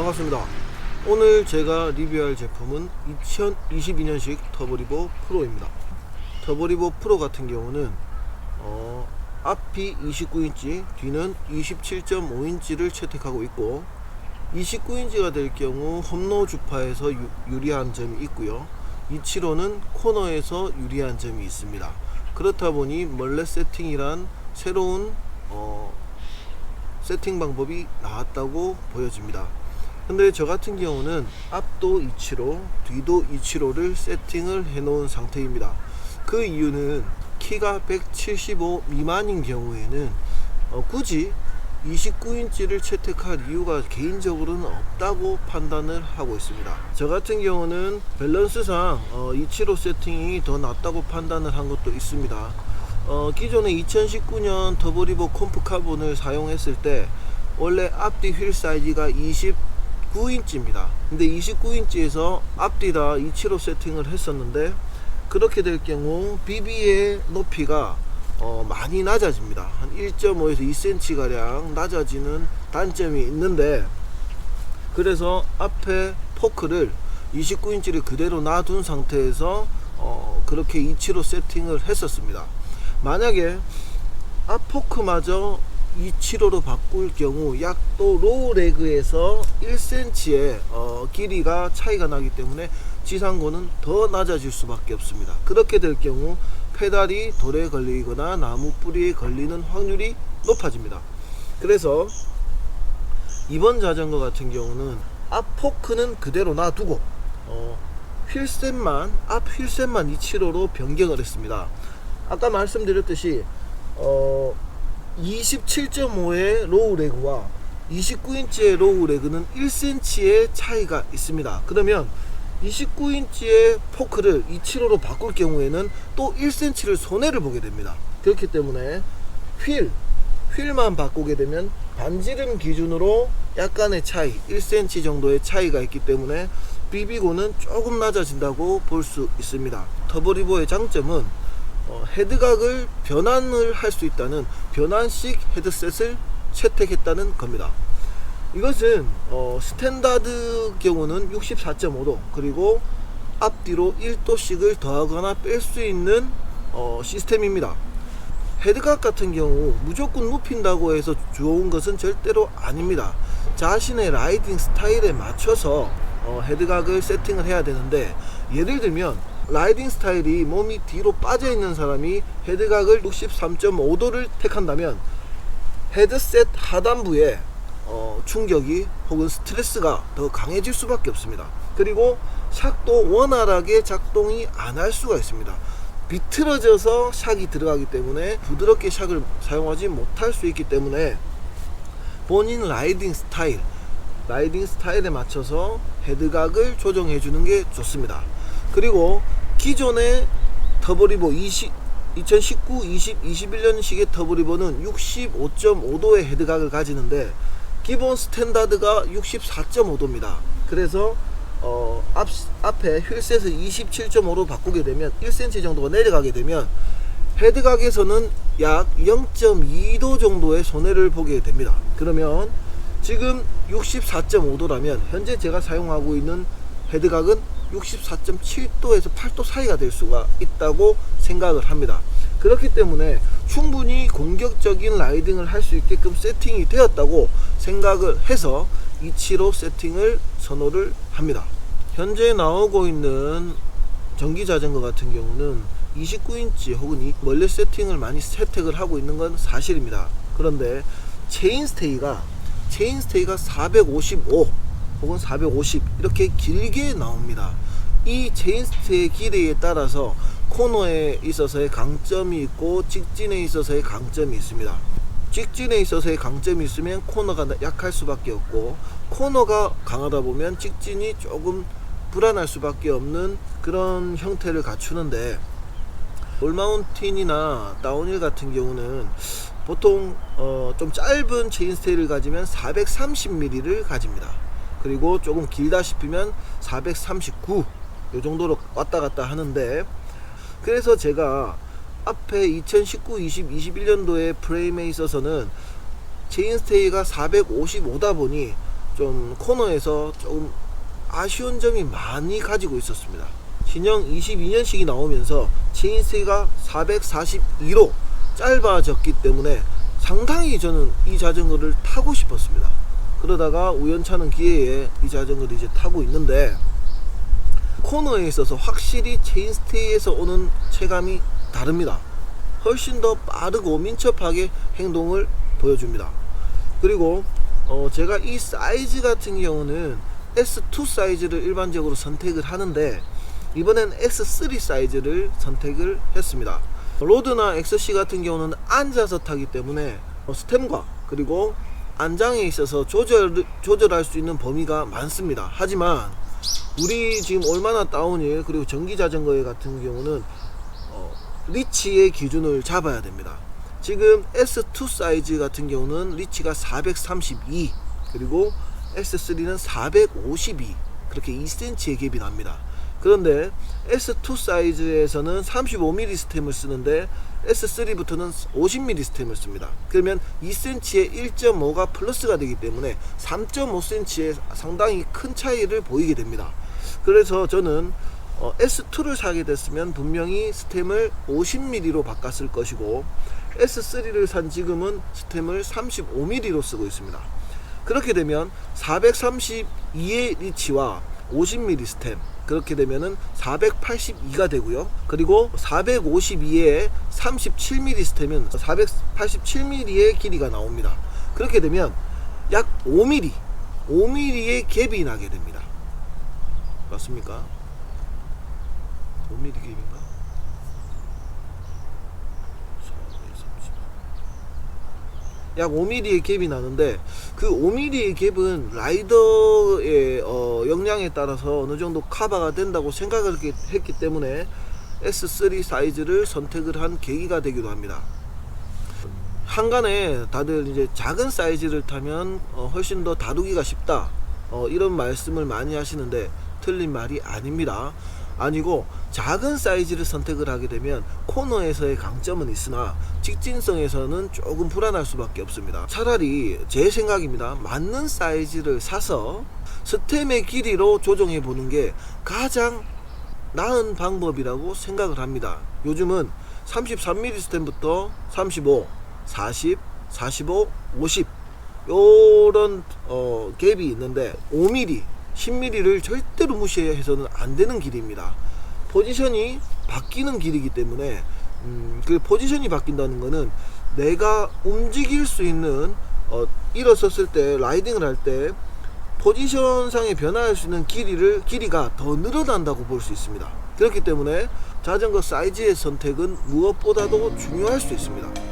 반갑습니다. 오늘 제가 리뷰할 제품은 2022년식 터보리보 프로입니다. 터보리보 프로 같은 경우는 어, 앞이 29인치, 뒤는 27.5인치를 채택하고 있고 29인치가 될 경우 홈로 주파에서 유, 유리한 점이 있고요. 275는 코너에서 유리한 점이 있습니다. 그렇다 보니 멀레 세팅이란 새로운 어, 세팅 방법이 나왔다고 보여집니다. 근데 저 같은 경우는 앞도 275, 뒤도 275를 세팅을 해 놓은 상태입니다. 그 이유는 키가 175 미만인 경우에는 어, 굳이 29인치를 채택할 이유가 개인적으로는 없다고 판단을 하고 있습니다. 저 같은 경우는 밸런스상 어, 275 세팅이 더 낫다고 판단을 한 것도 있습니다. 어, 기존에 2019년 터보리보 콤프 카본을 사용했을 때 원래 앞뒤 휠 사이즈가 29인치입니다. 근데 29인치에서 앞뒤 다275 세팅을 했었는데 그렇게 될 경우 BB의 높이가 어, 많이 낮아집니다. 한 1.5에서 2cm 가량 낮아지는 단점이 있는데 그래서 앞에 포크를 29인치를 그대로 놔둔 상태에서 어, 그렇게 275 세팅을 했었습니다. 만약에 앞 포크마저 275로 바꿀 경우 약 또 로우 레그에서 1cm의 어, 길이가 차이가 나기 때문에 지상고는 더 낮아질 수밖에 없습니다. 그렇게 될 경우 페달이 돌에 걸리거나 나무 뿌리에 걸리는 확률이 높아집니다. 그래서 이번 자전거 같은 경우는 앞 포크는 그대로 놔두고 어, 휠셋만 앞 휠셋만 275로 변경을 했습니다. 아까 말씀드렸듯이 어, 27.5의 로우 레그와 29인치의 로우 레그는 1cm의 차이가 있습니다. 그러면 29인치의 포크를 275로 바꿀 경우에는 또 1cm를 손해를 보게 됩니다. 그렇기 때문에 휠, 휠만 바꾸게 되면 반지름 기준으로 약간의 차이, 1cm 정도의 차이가 있기 때문에 비비고는 조금 낮아진다고 볼 수 있습니다. 터보리보의 장점은 어, 헤드각을 변환을 할 수 있다는 변환식 헤드셋을 채택했다는 겁니다. 이것은 어, 스탠다드 경우는 64.5도 그리고 앞뒤로 1도씩을 더하거나 뺄 수 있는 어, 시스템입니다. 헤드각 같은 경우 무조건 눕힌다고 해서 좋은 것은 절대로 아닙니다. 자신의 라이딩 스타일에 맞춰서 어, 헤드각을 세팅을 해야 되는데 예를 들면 라이딩 스타일이 몸이 뒤로 빠져 있는 사람이 헤드각을 63.5도를 택한다면 헤드셋 하단부에 어, 충격이 혹은 스트레스가 더 강해질 수밖에 없습니다. 그리고 샥도 원활하게 작동이 안 할 수가 있습니다. 비틀어져서 샥이 들어가기 때문에 부드럽게 샥을 사용하지 못할 수 있기 때문에 본인 라이딩 스타일, 라이딩 스타일에 맞춰서 헤드각을 조정해 주는 게 좋습니다. 그리고 기존의 터보리보 20, 2019, 20, 21년식의 터보리보는 65.5도의 헤드각을 가지는데 기본 스탠다드가 64.5도입니다. 그래서 어, 앞, 앞에 휠셋을 27.5로 바꾸게 되면 1cm 정도가 내려가게 되면 헤드각에서는 약 0.2도 정도의 손해를 보게 됩니다. 그러면 지금 64.5도라면 현재 제가 사용하고 있는 헤드각은 64.7도에서 8도 사이가 될 수가 있다고 생각을 합니다. 그렇기 때문에 충분히 공격적인 라이딩을 할 수 있게끔 세팅이 되었다고 생각을 해서 275 세팅을 선호를 합니다. 현재 나오고 있는 전기 자전거 같은 경우는 29인치 혹은 이 멀리 세팅을 많이 세팅을 하고 있는 건 사실입니다. 그런데 체인스테이가 체인스테이가 455 혹은 450 이렇게 길게 나옵니다. 이 체인스테이 길이에 따라서 코너에 있어서의 강점이 있고 직진에 있어서의 강점이 있습니다. 직진에 있어서의 강점이 있으면 코너가 약할 수밖에 없고 코너가 강하다 보면 직진이 조금 불안할 수밖에 없는 그런 형태를 갖추는데 올마운틴이나 다운힐 같은 경우는 보통 어, 좀 짧은 체인 스테이를 가지면 430mm를 가집니다. 그리고 조금 길다 싶으면 439 요 정도로 왔다 갔다 하는데 그래서 제가 앞에 2019, 20, 21년도에 프레임에 있어서는 체인스테이가 455다 보니 좀 코너에서 조금 아쉬운 점이 많이 가지고 있었습니다. 신형 22년식이 나오면서 체인세가 442로 짧아졌기 때문에 상당히 저는 이 자전거를 타고 싶었습니다. 그러다가 우연찮은 기회에 이 자전거를 이제 타고 있는데 코너에 있어서 확실히 체인스테이에서 오는 체감이 다릅니다. 훨씬 더 빠르고 민첩하게 행동을 보여줍니다. 그리고 어 제가 이 사이즈 같은 경우는 S2 사이즈를 일반적으로 선택을 하는데 이번엔 S3 사이즈를 선택을 했습니다. 로드나 XC 같은 경우는 앉아서 타기 때문에 어, 스템과 그리고 안장에 있어서 조절 조절할 수 있는 범위가 많습니다. 하지만 우리 지금 얼마나 다운힐 그리고 전기 자전거에 같은 경우는 어, 리치의 기준을 잡아야 됩니다. 지금 S2 사이즈 같은 경우는 리치가 432 그리고 S3는 452 그렇게 2cm의 갭이 납니다. 그런데 S2 사이즈에서는 35mm 스템을 쓰는데 S3부터는 50mm 스템을 씁니다. 그러면 2cm에 1.5가 플러스가 되기 때문에 3.5cm의 상당히 큰 차이를 보이게 됩니다. 그래서 저는 어, S2를 사게 됐으면 분명히 스템을 50mm로 바꿨을 것이고 S3를 산 지금은 스템을 35mm로 쓰고 있습니다. 그렇게 되면 432의 리치와 50mm 스템 그렇게 되면은 482가 되고요. 그리고 452에 37mm 스템은 487mm의 길이가 나옵니다. 그렇게 되면 약 5mm, 5mm의 갭이 나게 됩니다. 맞습니까? 5mm 갭인가? 4, 30. 약 5mm의 갭이 나는데 그 5mm의 갭은 라이더의 어, 역량에 따라서 어느 정도 커버가 된다고 생각을 했기 때문에 S3 사이즈를 선택을 한 계기가 되기도 합니다. 한간에 다들 이제 작은 사이즈를 타면 어, 훨씬 더 다루기가 쉽다 어, 이런 말씀을 많이 하시는데 틀린 말이 아닙니다. 아니고 작은 사이즈를 선택을 하게 되면 코너에서의 강점은 있으나 직진성에서는 조금 불안할 수밖에 없습니다. 차라리 제 생각입니다. 맞는 사이즈를 사서 스템의 길이로 조정해 보는 게 가장 나은 방법이라고 생각을 합니다. 요즘은 33mm 스템부터 35, 40, 45, 50 요런 어, 갭이 있는데 5mm, 10mm를 절대로 무시해서는 안 되는 길입니다. 포지션이 바뀌는 길이기 때문에 음, 그 포지션이 바뀐다는 거는 내가 움직일 수 있는 어, 일어섰을 때 라이딩을 할때 포지션상에 변화할 수 있는 길이를 길이가 더 늘어난다고 볼 수 있습니다. 그렇기 때문에 자전거 사이즈의 선택은 무엇보다도 중요할 수 있습니다.